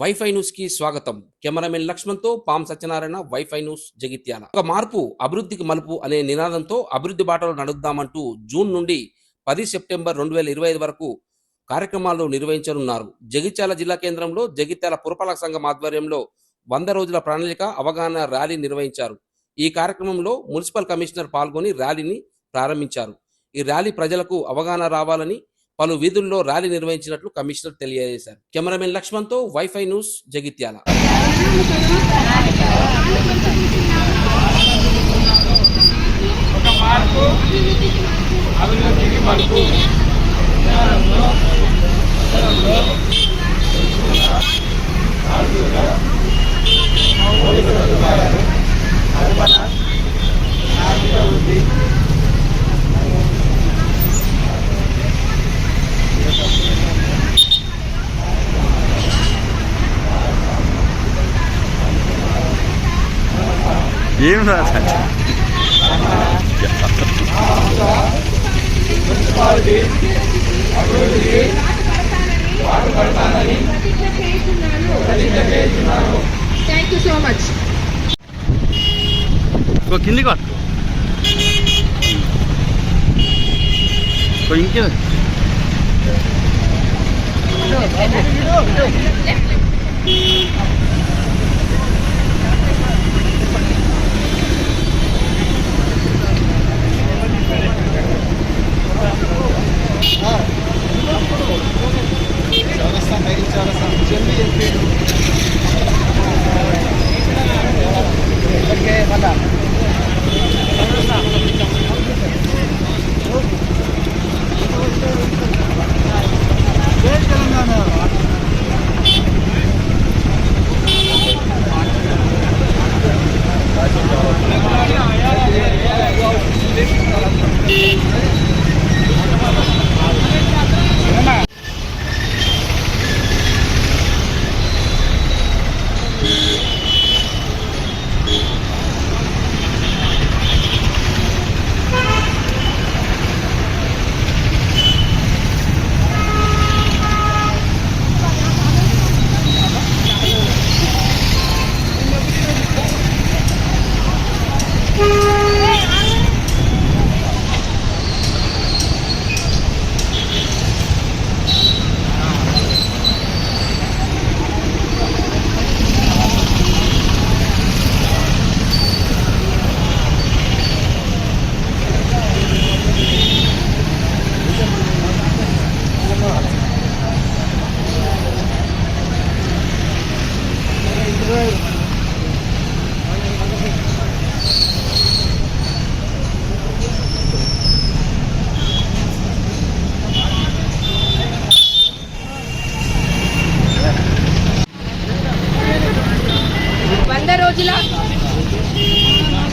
Wifi న్యూస్కి స్వాగతం. Cameraman లక్ష్మణ్తో పాం సత్యనారాయణ వైఫై న్యూస్ జగిత్యాల. ఒక మార్పు అభివృద్ధికి మలుపు అనే నినాదంతో అభివృద్ధి బాటలో నడుద్దామంటూ జూన్ నుండి పది సెప్టెంబర్ రెండు వేల ఇరవై ఐదు వరకు కార్యక్రమాలు నిర్వహించనున్నారు. జగిత్యాల జిల్లా కేంద్రంలో జగిత్యాల పురపాలక సంఘం ఆధ్వర్యంలో వంద రోజుల ప్రణాళిక అవగాహన ర్యాలీ నిర్వహించారు. ఈ కార్యక్రమంలో మున్సిపల్ కమిషనర్ పాల్గొని ర్యాలీని ప్రారంభించారు. ఈ ర్యాలీ ప్రజలకు అవగాహన రావాలని పలు వీధుల్లో ర్యాలీ నిర్వహించినట్లు కమిషనర్ తెలియజేశారు. కెమెరామెన్ లక్ష్మణ్తో వైఫై న్యూస్ జగిత్యాల. ఒక మార్పు అభివృద్ధికి మలుపు ఏం రాదు థ్యాంక్ యూ సో మచ్ ఒక కిందికి పట్టు ఒక ఇంకే వంద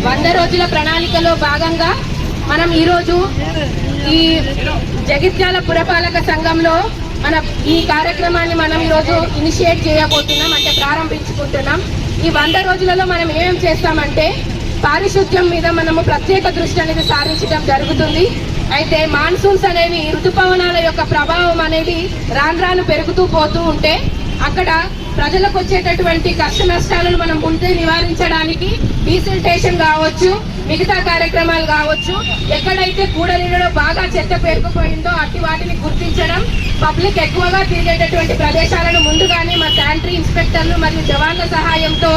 వంద రోజుల ప్రణాళికలో భాగంగా మనం ఈరోజు ఈ జగిత్యాల పురపాలక సంఘంలో మన ఈ కార్యక్రమాన్ని మనం ఈరోజు ఇనిషియేట్ చేయబోతున్నాం అంటే ప్రారంభించుకుంటున్నాం. ఈ వంద రోజులలో మనం ఏం చేస్తామంటే పారిశుద్ధ్యం మీద మనము ప్రత్యేక దృష్టి అనేది సారించడం జరుగుతుంది. అయితే మాన్సూన్స్ అనేవి ఋతుపవనాల యొక్క ప్రభావం అనేది రాను రాను పెరుగుతూ పోతూ ఉంటే అక్కడ ప్రజలకు వచ్చేటటువంటి కష్ట నష్టాలను మనం ముందే నివారించడానికి డీసిల్టేషన్ కావచ్చు మిగతా కార్యక్రమాలు కావచ్చు ఎక్కడైతే కూడలిలో బాగా చెత్త పేరుకుపోయిందో అట్టి వాటిని గుర్తించడం పబ్లిక్ ఎక్కువగా తిరిగేటటువంటి ప్రదేశాలను ముందుగానే మా శానిటరీ ఇన్స్పెక్టర్లు మరియు జవాన్ల సహాయంతో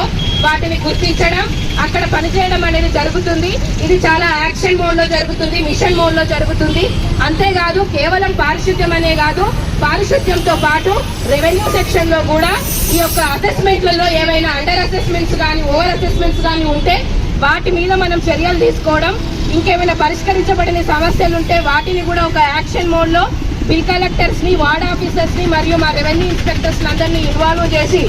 వాటిని గుర్తించడం అక్కడ పనిచేయడం అనేది జరుగుతుంది. ఇది చాలా యాక్షన్ మోడ్లో జరుగుతుంది మిషన్ మోడ్లో జరుగుతుంది. అంతేకాదు కేవలం పారిశుద్ధ్యం అనే కాదు పారిశుద్ధ్యంతో పాటు రెవెన్యూ సెక్షన్లో కూడా ఈ యొక్క అసెస్మెంట్లలో ఏవైనా అండర్ అసెస్మెంట్స్ కానీ ఓవర్ అసెస్మెంట్స్ కానీ ఉంటే వాటి మీద మనం చర్యలు తీసుకోవడం ఇంకేమైనా పరిష్కరించబడిన సమస్యలు ఉంటే వాటిని కూడా ఒక యాక్షన్ మోడ్లో బిల్ కలెక్టర్స్ని వార్డ్ ఆఫీసర్స్ని మరియు మా రెవెన్యూ ఇన్స్పెక్టర్స్ అందరినీ ఇన్వాల్వ్ చేసి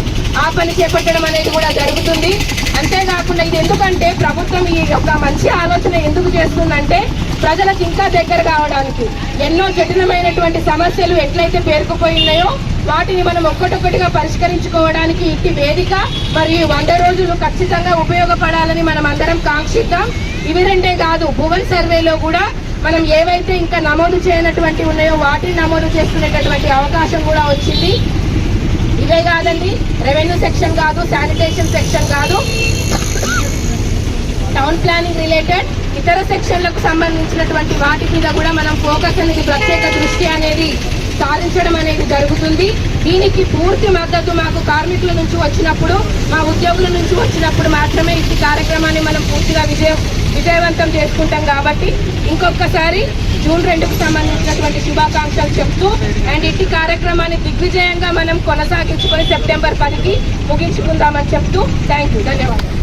ఆ పని చేపట్టడం అనేది కూడా జరుగుతుంది. అంతేకాకుండా ఇది ఎందుకంటే ప్రభుత్వం ఈ యొక్క మంచి ఆలోచన ఎందుకు చేస్తుందంటే ప్రజలకు ఇంకా దగ్గర కావడానికి. ఎన్నో జటిలమైనటువంటి సమస్యలు ఎట్లయితే పేరుకుపోయినాయో వాటిని మనం ఒక్కటొక్కటిగా పరిష్కరించుకోవడానికి ఇట్టి వేదిక మరియు వంద రోజులు ఖచ్చితంగా ఉపయోగపడాలని మనం అందరం కాంక్షిద్దాం. ఇవి రెండే కాదు భువన్ సర్వేలో కూడా మనం ఏవైతే ఇంకా నమోదు చేయనటువంటి ఉన్నాయో వాటిని నమోదు చేసుకునేటటువంటి అవకాశం కూడా వచ్చింది. ఇవే కాదండి రెవెన్యూ సెక్షన్ కాదు శానిటేషన్ సెక్షన్ కాదు. టౌన్ ప్లానింగ్ రిలేటెడ్ ఇతర సెక్షన్లకు సంబంధించినటువంటి వాటి మీద కూడా మనం ఫోకస్ అనేది ప్రత్యేక దృష్టి అనేది సాధించడం అనేది జరుగుతుంది. దీనికి పూర్తి మద్దతు మాకు కార్మికుల నుంచి వచ్చినప్పుడు మా ఉద్యోగుల నుంచి వచ్చినప్పుడు మాత్రమే ఈ కార్యక్రమాన్ని మనం పూర్తిగా విజయం విజయవంతం చేసుకుంటాం కాబట్టి ఇంకొకసారి జూన్ రెండుకు సంబంధించినటువంటి శుభాకాంక్షలు చెప్తూ అండ్ ఇట్టి కార్యక్రమాన్ని దిగ్విజయంగా మనం కొనసాగించుకొని సెప్టెంబర్ పదికి ముగించుకుందామని చెప్తూ థ్యాంక్ యూ ధన్యవాదాలు.